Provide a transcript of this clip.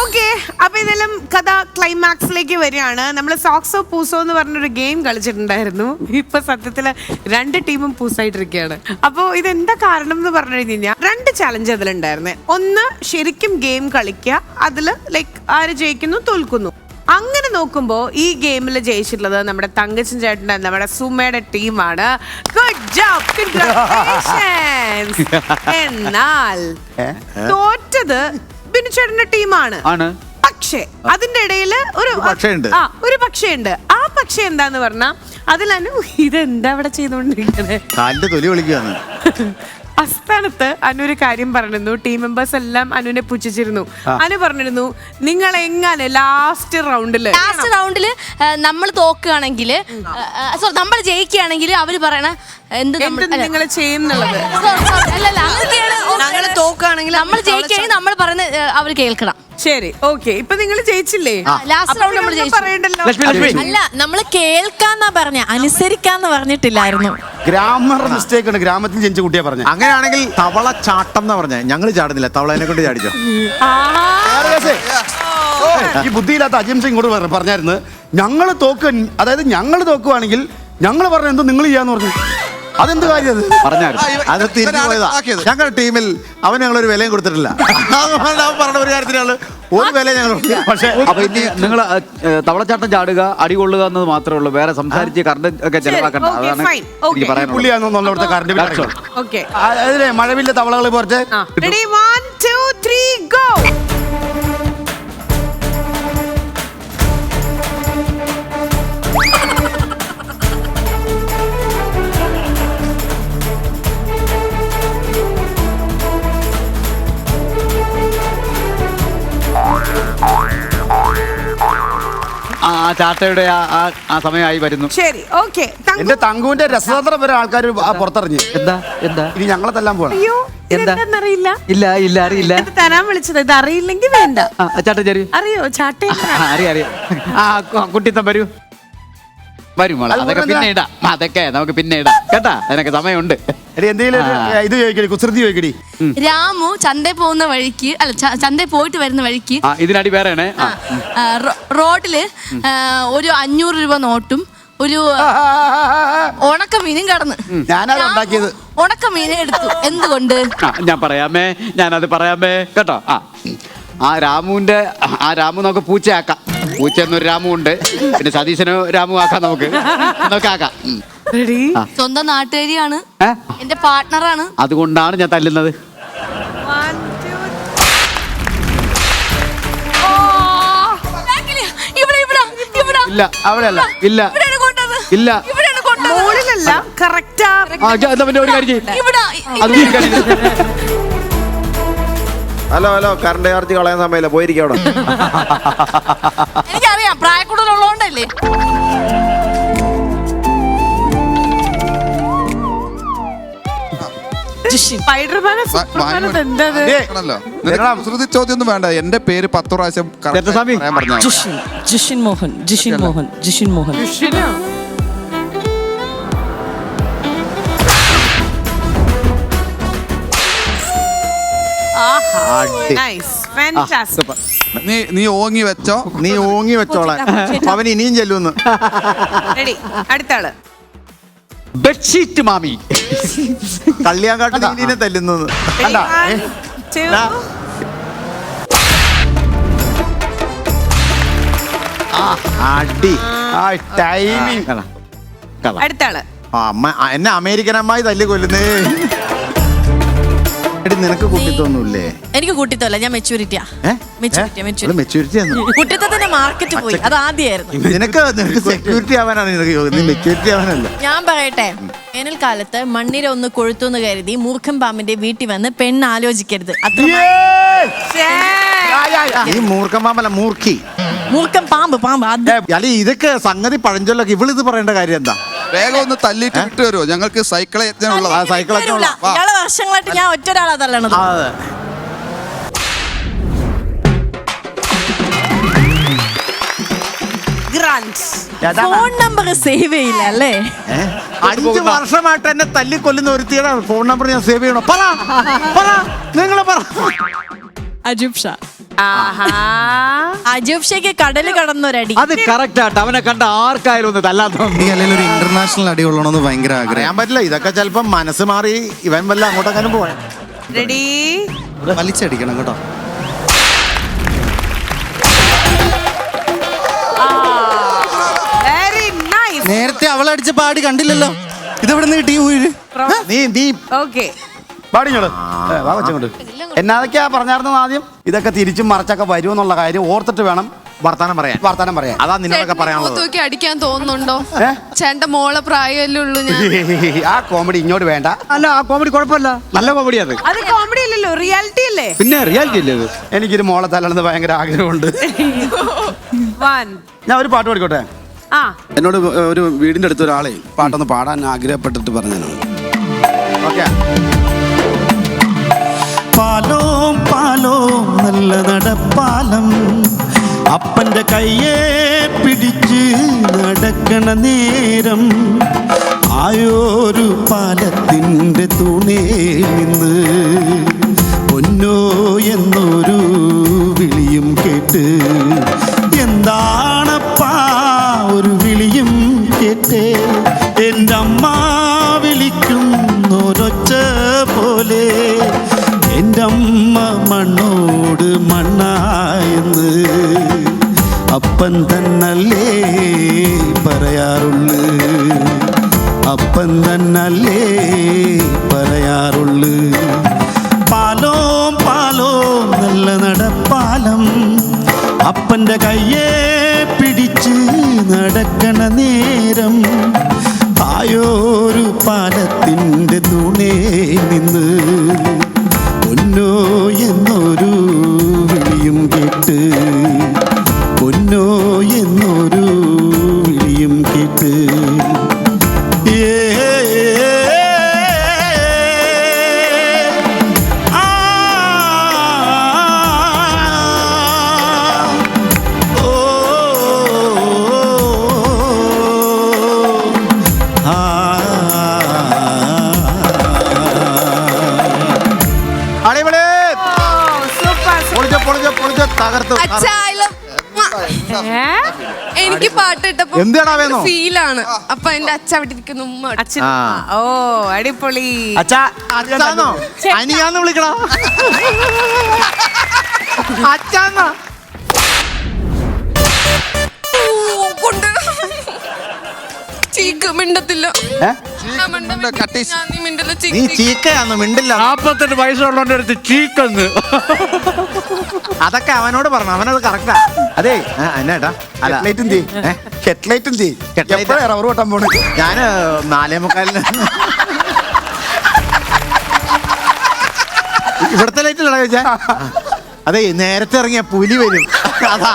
Okay അപ്പൊ ഇതെല്ലാം കഥ ക്ലൈമാക്സിലേക്ക് വരികയാണ്. നമ്മൾ സോക്സോ പൂസോ എന്ന് പറഞ്ഞൊരു ഗെയിം കളിച്ചിട്ടുണ്ടായിരുന്നു. ഇപ്പൊ സത്യത്തിൽ രണ്ട് ടീമും പൂസായിട്ടിരിക്കുകയാണ്. അപ്പോ ഇതെന്താ കാരണം എന്ന് പറഞ്ഞു കഴിഞ്ഞാൽ രണ്ട് ചലഞ്ച് അതിലുണ്ടായിരുന്നേ. ഒന്ന് ശരിക്കും ഗെയിം കളിക്കുക. അതിൽ ലൈക്ക് ആര് ജയിക്കുന്നു തോൽക്കുന്നു. അങ്ങനെ നോക്കുമ്പോൾ ഈ ഗെയിമിൽ ജയിച്ചിട്ടുള്ളത് നമ്മുടെ തങ്കച്ചൻ ചേട്ടന്റെ നമ്മുടെ സുമയുടെ ടീമാണ്. ഗുഡ് ജോബ് എന്നാൽ തോറ്റത് ബിനു ചേട്ടന്റെ ടീമാണ്. ആണ്. പക്ഷേ അതിന്റെ ഇടയിൽ ഒരു പക്ഷേയുണ്ട്. ആ ഒരു പക്ഷേ ആ പക്ഷേ എന്താന്ന് പറഞ്ഞാ അതിലനു ഇതെന്താ അവിടെ ചെയ്തുകൊണ്ടിരിക്കണേ? കാലിന്റെ തൊലി വിളിക്കുകയാണ് അസ്ഥാനത്ത് അനു ഒരു കാര്യം പറഞ്ഞിരുന്നു. ടീം മെമ്പേഴ്സ് എല്ലാം അനുവിനെ പുച്ഛിച്ചിരുന്നു. അനു പറഞ്ഞിരുന്നു നിങ്ങൾ എങ്ങനെ ലാസ്റ്റ് റൗണ്ടിൽ ലാസ്റ്റ് റൗണ്ടിൽ നമ്മൾ തോക്കുകയാണെങ്കിൽ സോറി നമ്മൾ ജയിക്കുകയാണെങ്കിൽ അവർ പറയണ എന്ത് നമ്മൾ എന്ത് നിങ്ങൾ ചെയ്യും എന്നുള്ളത് Sorry, sorry, അങ്ങനെയൊക്കെയാണ് തോക്കുകയാണെങ്കിൽ നമ്മൾ ജയിക്കുകയാണെങ്കിൽ നമ്മൾ പറയുന്ന അവർ കേൾക്കണം. ശരി ഓക്കെ. ഇപ്പൊ നിങ്ങൾ ജയിച്ചില്ലേ? റൗണ്ട് നമ്മൾ ജയിച്ചു. പറയണ്ടല്ലോ. ലക്ഷ്മി ലക്ഷ്മി. അല്ല നമ്മൾ കേൾക്കാന്നാ പറഞ്ഞ. അനുസരിക്കാന്ന് പറഞ്ഞിട്ടില്ലായിരുന്നു. ഗ്രാമർ മിസ്റ്റേക്ക് ഉണ്ട്. ഗ്രാമത്തിൽ ജനിച്ച കുട്ടിയെ പറഞ്ഞു. അങ്ങനെയാണെങ്കിൽ തവള ചാട്ടം എന്ന് പറഞ്ഞ. ഞങ്ങൾ ചാടുന്നില്ല. തവളേനെ കൊണ്ട് ചാടിച്ചോ ഈ ബുദ്ധിയില്ലാത്ത അജിംസ് ഇങ്ങോട്ട് പറഞ്ഞു പറഞ്ഞായിരുന്നു. ഞങ്ങൾ തോക്ക് അതായത് ഞങ്ങൾ തോക്കുവാണെങ്കിൽ ഞങ്ങൾ പറഞ്ഞ എന്തോ നിങ്ങൾ ചെയ്യാന്ന് പറഞ്ഞു. അതെന്ത് കാര്യം അത്? പറഞ്ഞായിരുന്നു. അത് തിരിഞ്ഞു പോയതാ. ഞങ്ങളുടെ ടീമിൽ അവൻ ഞങ്ങളൊരു ഒരു വിലയും കൊടുത്തിട്ടില്ല. അതുകൊണ്ട് അവൻ പറഞ്ഞ ഒരു കാര്യത്തിനാണ് ഒരു വില ഞങ്ങൾ പക്ഷേ അപ്പൊ ഇനി നിങ്ങൾ തവളച്ചാട്ടം ചാടുക അടി കൊള്ളുക എന്നത് മാത്രമേ ഉള്ളൂ. വേറെ സംസാരിച്ച് കറണ്ട് ഒക്കെ ചെലവാക്കണ്ട. okay, അതാണ് fine, okay. എനിക്ക് പറയാനുള്ളത്. പുള്ളിയാണെന്ന് കറണ്ട് ബില്ല് That's all. അടയ്ക്കണം. ഓക്കെ. അതിലെ മഴവില്ല തവളകൾ കുറച്ച് ready one two three go ചാട്ടയുടെ ആ ആ- ആ സമയമായി വരുന്നു. ശരി ഓക്കെ. എന്റെ തങ്കുവിന്റെ രസതന്ത്രം വരെ ആൾക്കാർ പുറത്തിറങ്ങി. എന്താ? എന്താ? ഇനി ഞങ്ങളെ തല്ലാൻ പോകണം അയ്യോ എന്താ? ഇതെന്താന്നറിയില്ല ഇല്ല ഇല്ല അറിയില്ല. ഇത് തരാൻ വിളിച്ചത്. ഇത് അറിയില്ലെങ്കിൽ വേണ്ട. ആ അറിയോ? ചാട്ട അറിയാം അറിയാം. ആ കു- കുട്ടിത്തം വരൂ. വരും മോളെ. അതൊക്കെ പിന്നെ ഇടാം. അതൊക്കെ നമുക്ക് പിന്നെ ഇടാം. കേട്ടാ? അതിനൊക്കെ സമയമുണ്ട്. എടി എന്തെങ്കിലും ഒരു, ആ. ഇത് ചോദിക്കടി കുസൃതി ചോദിക്കടി. രാമു ചന്തയിൽ പോകുന്ന വഴിക്ക് അല്ല ച- ചന്തയിൽ പോയിട്ട് വരുന്ന വഴിക്ക് ആ ഇതിനടി വേറെയാണേ. ആ. ആ, റോ- റോഡിൽ ആ, ഒരു അഞ്ഞൂറ് രൂപ നോട്ടും ഒരു ഉണക്ക മീനും കടന്ന്. ഞാനത് ഉണ്ടാക്കിയത്. ഉണക്ക മീനെ എടുത്തു. എന്തുകൊണ്ട്? ആ, ഞാൻ പറയാമേ ഞാനത് പറയാമേ. കേട്ടോ? ആ. ആ രാമുവിന്റെ ആ രാമു നമുക്ക് പൂച്ചയാക്കാം. പൂച്ച എന്നൊരു രാമു ഉണ്ട് പിന്നെ സതീശന് രാമു ആക്കാം നമുക്ക്. നമുക്ക് ആക്കാം. ഉം. സ്വന്തം നാട്ടുകാരിയാണ്. ഏ? എന്റെ പാർട്ട്ണറാണ് അതുകൊണ്ടാണ് ഞാൻ തല്ലുന്നത്. ഇവിടെ ഇവിടെ ഇവിടെ. ഇല്ല അവിടെയല്ല. ഇല്ല. ഇവിടെയാണ് കൊണ്ടത്. ഇല്ല. ഇവിടെയാണ് കൊണ്ടത്. മുകളിലല്ല കറക്റ്റാ ആ. ജ- എന്നാ പിന്നെ ഒരു കാര്യം ചെയ്യ്. ഇവിടെ അത് നീ ഒരു കാര്യം ചെയ്യ്. ഹലോ ഹലോ കറണ്ട് ചാർജ് കളയാൻ സമയമില്ല പോയിരിക്കും അവിടെ. എനിക്കറിയാം പ്രായക്കൂടുതലുള്ളതുകൊണ്ടല്ലേ കൂടുതലുള്ളതുകൊണ്ടല്ലേ സൂപ്പർമാനോ എന്താ ചോദ്യമൊന്നും വേണ്ട. എന്റെ പേര് പത്ത് പ്രാവശ്യം correct ആയി രത്നസ്വാമി. പറയാൻ പറഞ്ഞാ മതി. ജിഷിൻ ജിഷിൻ മോഹൻ ജിഷിൻ മോഹൻ ജിഷിൻ മോഹൻ. നീ നീ ഓങ്ങി വെച്ചോ. നീ ഓങ്ങി വെച്ചോളാൻ. അവൻ ഇനിയും ചെല്ലുമെന്ന് റെഡി അടുത്ത ആൾ ബെഡ്ഷീറ്റ് മാമി കള്ളിയാങ്കാട്ട് നീലിനെ തല്ലുന്നത്. കണ്ടാ? അടി. ആ. ടൈമിങ് കള. കള. അടുത്ത ആൾ അമ്മ ആ, എന്നെ അമേരിക്കൻ അമ്മായി തല്ലി കൊല്ലുന്നേ. എടി നിനക്ക് കുട്ടിത്തൊന്നുമില്ലേ എനിക്ക് കൂട്ടിത്തല്ല ഞാൻ മെച്ചൂരിറ്റിയാ മെച്ചൂരിറ്റി മെച്ചൂരിറ്റി മെച്ചൂരിറ്റി ആണോ കുട്ടിത്തത്തിന്റെ മാർക്കറ്റ് പോയി. അത് ആദ്യമായിരുന്നു. നിനക്ക് സെക്യൂരിറ്റി ആവാനാണ് നിനക്ക് യോഗം നീ മെച്ചൂരിറ്റി ആവാനല്ല. ഞാൻ പറയട്ടെ. വേനൽക്കാലത്ത് മണ്ണിര ഒന്ന് കൊഴുത്തു എന്ന് കരുതി മൂർഖം പാമ്പിന്റെ വീട്ടിൽ വന്ന് പെണ്ണ് ആലോചിക്കരുത്. അത്ര ഈ മൂർഖമാമല്ല മൂർഖി. മൂർഖം പാമ്പ് പാമ്പ്. അത് അല്ല ഇതൊക്കെ സംഗതി പഴഞ്ചൊല്ലൊക്കെ. ഇവളിത് പറയേണ്ട കാര്യം എന്താ? വേഗം ഒന്ന് തല്ലിട്ട് വിട്ടു വരുമോ ഞങ്ങൾക്ക് സൈക്കിൾ ആ സൈക്കിളൊക്കെ ഉള്ള. ഇയാളെ വർഷങ്ങളായിട്ട് ഞാൻ ഒറ്റ ഒരാളാ തള്ളണത് അതെ. ഫോൺ നമ്പർ സേവ് ചെയ്യില്ല അല്ലേ? അഞ്ച് വർഷമായിട്ട് എന്നെ തല്ലിക്കൊല്ലുന്ന ഒരുത്തിയുടെ ഫോൺ നമ്പർ ഞാൻ സേവ് ചെയ്യണോ? പറ. പറ. നിങ്ങൾ പറ. അജുബ് ഷാ ആഹാ. അജൂബ് ഷേക്ക് കടൽ കടന്നൊരടി അത് കറക്റ്റ് ആട്ടോ. അവനെ കണ്ട ആർക്കായാലും ഒന്ന് തല്ലാത്ത തോന്നും അല്ലെങ്കിൽ ഒരു ഇന്റർനാഷണൽ അടി കൊള്ളണമെന്ന് ഭയങ്കര ആഗ്രഹം. അറിയാൻ പറ്റില്ല. ഇതൊക്കെ ചിലപ്പോ മനസ്സ് മാറി ഇവൻ വല്ല അങ്ങോട്ടെങ്ങനെ പോവാൻ. റെഡി വലിച്ചടിക്കണം കേട്ടോ. വെരി നൈസ് നേരത്തെ അവളടിച്ച പാടി കണ്ടില്ലല്ലോ. ഇതെവിടെ നിന്ന് കിട്ടി ഊര് നീ നീ ഓക്കെ പാടിഞ്ഞോളൂ വാ കൊച്ചങ്ങോട്ട്. എന്നാതൊക്കെയാ പറഞ്ഞായിരുന്നു ആദ്യം? ഇതൊക്കെ തിരിച്ചും മറച്ചൊക്കെ വരുമെന്നുള്ള കാര്യം ഓർത്തിട്ട് വേണം വർത്താനം പറയാൻ. വർത്താനം പറയാൻ. അതാ നിന്നോടൊക്കെ പറയാനുള്ളത്. തൂക്കി അടിക്കാൻ തോന്നുന്നുണ്ടോ? ചേട്ട ചേട്ടന്റെ മോളെ പ്രായമല്ലേ ഉള്ളൂ ഞാൻ. ആ കോമഡി ഇങ്ങോട്ട് വേണ്ട. അല്ല ആ കോമഡി കുഴപ്പമില്ല. നല്ല കോമഡി അത്. അത് കോമഡി അല്ലല്ലോ റിയാലിറ്റി അല്ലേ? പിന്നെ റിയാലിറ്റി അല്ലേ ഇത് എനിക്കൊരു മോളെ തല്ലണമെന്ന് ഭയങ്കര ആഗ്രഹമുണ്ട്. വൺ. ഞാൻ ഒരു പാട്ട് പാടിക്കോട്ടെ? ആ. എന്നോട് ഒരു വീടിന്റെ അടുത്ത് ഒരാളെ പാട്ടൊന്ന് പാടാൻ ആഗ്രഹപ്പെട്ടിട്ട് പറഞ്ഞു ഓക്കെ പാലോം പാലോം നല്ല നടപ്പാലം. അപ്പന്റെ കയ്യെ പിടിച്ച് നടക്കണ നേരം ആയോരു പാലത്തിന്റെ തൂണേ നിന്ന് പൊന്നോ എന്നൊരു വിളിയും കേട്ട് എന്താണപ്പാ തന്നല്ലേ പറയാറുള്ളു. അപ്പൻ തന്നല്ലേ പറയാറുള്ളു. പാലോം പാലോ നല്ല നടപ്പാലം. അപ്പന്റെ കയ്യെ പിടിച്ച് നടക്കണ നേരം. ആയോരു പാലത്തിന്റെ തുണേ നിന്ന് വിളിയും കേട്ട് ഏ ആ എനിക്ക് പാട്ട് ഇട്ടപ്പോ? ഫീലാണ്. അപ്പൊ എന്റെ അച്ഛ അവിടെ ഇരിക്കുന്നു ഉമ്മ അവിടെ. അച്ഛൻ ആ. ഓ അടിപൊളി. അച്ഛാ അച്ഛാന്നോ? അനിയാന്ന് വിളിക്കടാ. അച്ഛാന്നോ. ഓ, കൊണ്ട്. ചീക്ക് മിണ്ടത്തില്ല. ഏ? ഞാൻ മിണ്ട- കട്ടീസ്. ഞാൻ നീ മിണ്ടല്ല നീ ചീക്ക് ചീക്ക്. ചീക്കയാന്ന് മിണ്ടില്ല. നാപ്പത്തെട്ട് വയസ്സുള്ളവന്റെ അടുത്ത് അതൊക്കെ അവനോട് പറഞ്ഞു അവനത് കറക്റ്റാ അതെ. എന്നാട്ടാ ഹെഡ്ലൈറ്റും തീ ഹെഡ്ലൈറ്റും തീ Headlight. എപ്പോഴാ റബ്ബർ വെട്ടാൻ പോണേ ഞാൻ നാലേ മുക്കാലിന്. ഇവിടത്തെ ലൈറ്റ് ചോദിച്ചാ. അതെ നേരത്തെ ഇറങ്ങിയ പുലി വരും. അതാ.